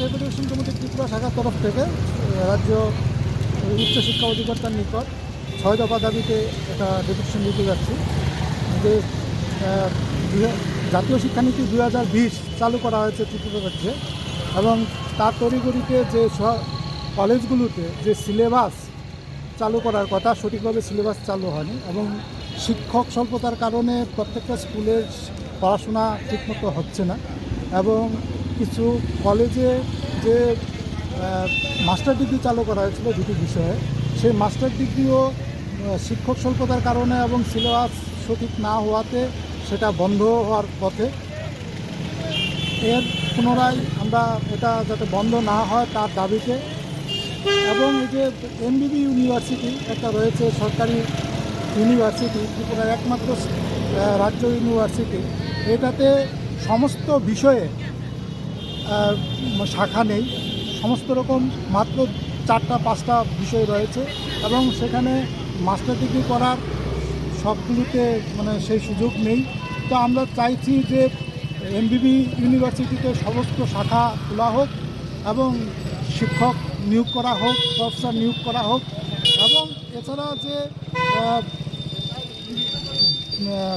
Deputation committee Tripura শাখার তরফ থেকে রাজ্য উচ্চশিক্ষা অধিকর্তার নিকট ছয় দফা দাবিতে একটা ডেপুটেশন দিতে যাচ্ছি। যে জাতীয় শিক্ষানীতি দু হাজার বিশ চালু করা হয়েছে ত্রিপুরা রাজ্যে এবং তার তড়িগড়িতে যে কলেজগুলোতে যে সিলেবাস চালু করার কথা সঠিকভাবে সিলেবাস চালু হয়নি এবং শিক্ষক স্বল্পতার কারণে প্রত্যেকটা স্কুলের পড়াশোনা ঠিকমতো হচ্ছে না এবং কিছু কলেজে যে মাস্টার ডিগ্রি চালু করা হয়েছিল দুটি বিষয়ে, সেই মাস্টার ডিগ্রিও শিক্ষক স্বল্পতার কারণে এবং সিলেবাস সঠিক না হওয়াতে সেটা বন্ধ হওয়ার পথে। এর পুনরায় আমরা এটা যাতে বন্ধ না হয় তার দাবিতে এবং এই যে এমবিবি ইউনিভার্সিটি একটা রয়েছে, সরকারি ইউনিভার্সিটি, ত্রিপুরার একমাত্র রাজ্য ইউনিভার্সিটি, এটাতে সমস্ত বিষয়ে শাখা নেই। সমস্ত রকম মাত্র চারটা, পাঁচটা বিষয় রয়েছে এবং সেখানে মাস্টার ডিগ্রি করার সবগুলোতে মানে সেই সুযোগ নেই। তো আমরা চাইছি যে এমবিবি ইউনিভার্সিটিতে সমস্ত শাখা খোলা হোক এবং শিক্ষক নিয়োগ করা হোক প্রফেসর নিয়োগ করা হোক এবং এছাড়া যে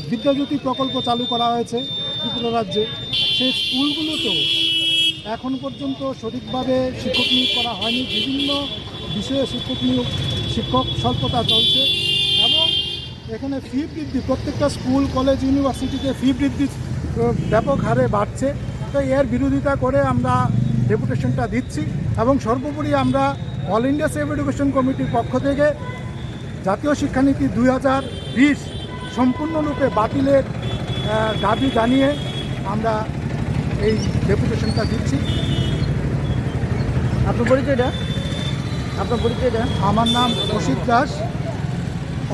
বিদ্যাজ্যোতি প্রকল্প চালু করা হয়েছে ত্রিপুরা রাজ্যে, সেই স্কুলগুলোতেও এখন পর্যন্ত সঠিকভাবে শিক্ষক নিয়োগ করা হয়নি। বিভিন্ন বিষয়ে শিক্ষক নিয়োগ শিক্ষক স্বল্পতা চলছে এবং এখানে ফি বৃদ্ধি, প্রত্যেকটা স্কুল, কলেজ, ইউনিভার্সিটিতে ফি বৃদ্ধি ব্যাপক হারে বাড়ছে। তো এর বিরোধিতা করে আমরা ডেপুটেশনটা দিচ্ছি এবং সর্বোপরি আমরা অল ইন্ডিয়া সেভ এডুকেশন কমিটির পক্ষ থেকে জাতীয় শিক্ষানীতি দুই হাজার বিশ সম্পূর্ণরূপে বাতিলের দাবি জানিয়ে আমরা এই ডেপুটেশনটা দিচ্ছি। আপনার পরিচয়টা আপনার পরিচয়টা আমার নাম Asit Das.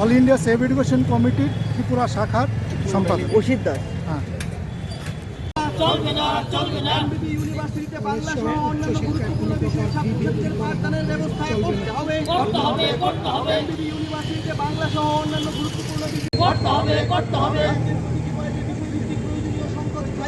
All India save education কমিটির ত্রিপুরা শাখার সম্পাদক। অসিত দাস। হ্যাঁ। ইউনিভার্সিটিতে বাংলা সহ অন্যান্য গুরুত্বপূর্ণ বিষয়ে ছাত্রছাত্রীদের পাঠদানের ব্যবস্থা করতে হবে। করতে হবে করতে হবে। এমবিবি ইউনিভার্সিটিতে বাংলা সহ অন্যান্য গুরুত্বপূর্ণ বিষয় করতে হবে করতে হবে।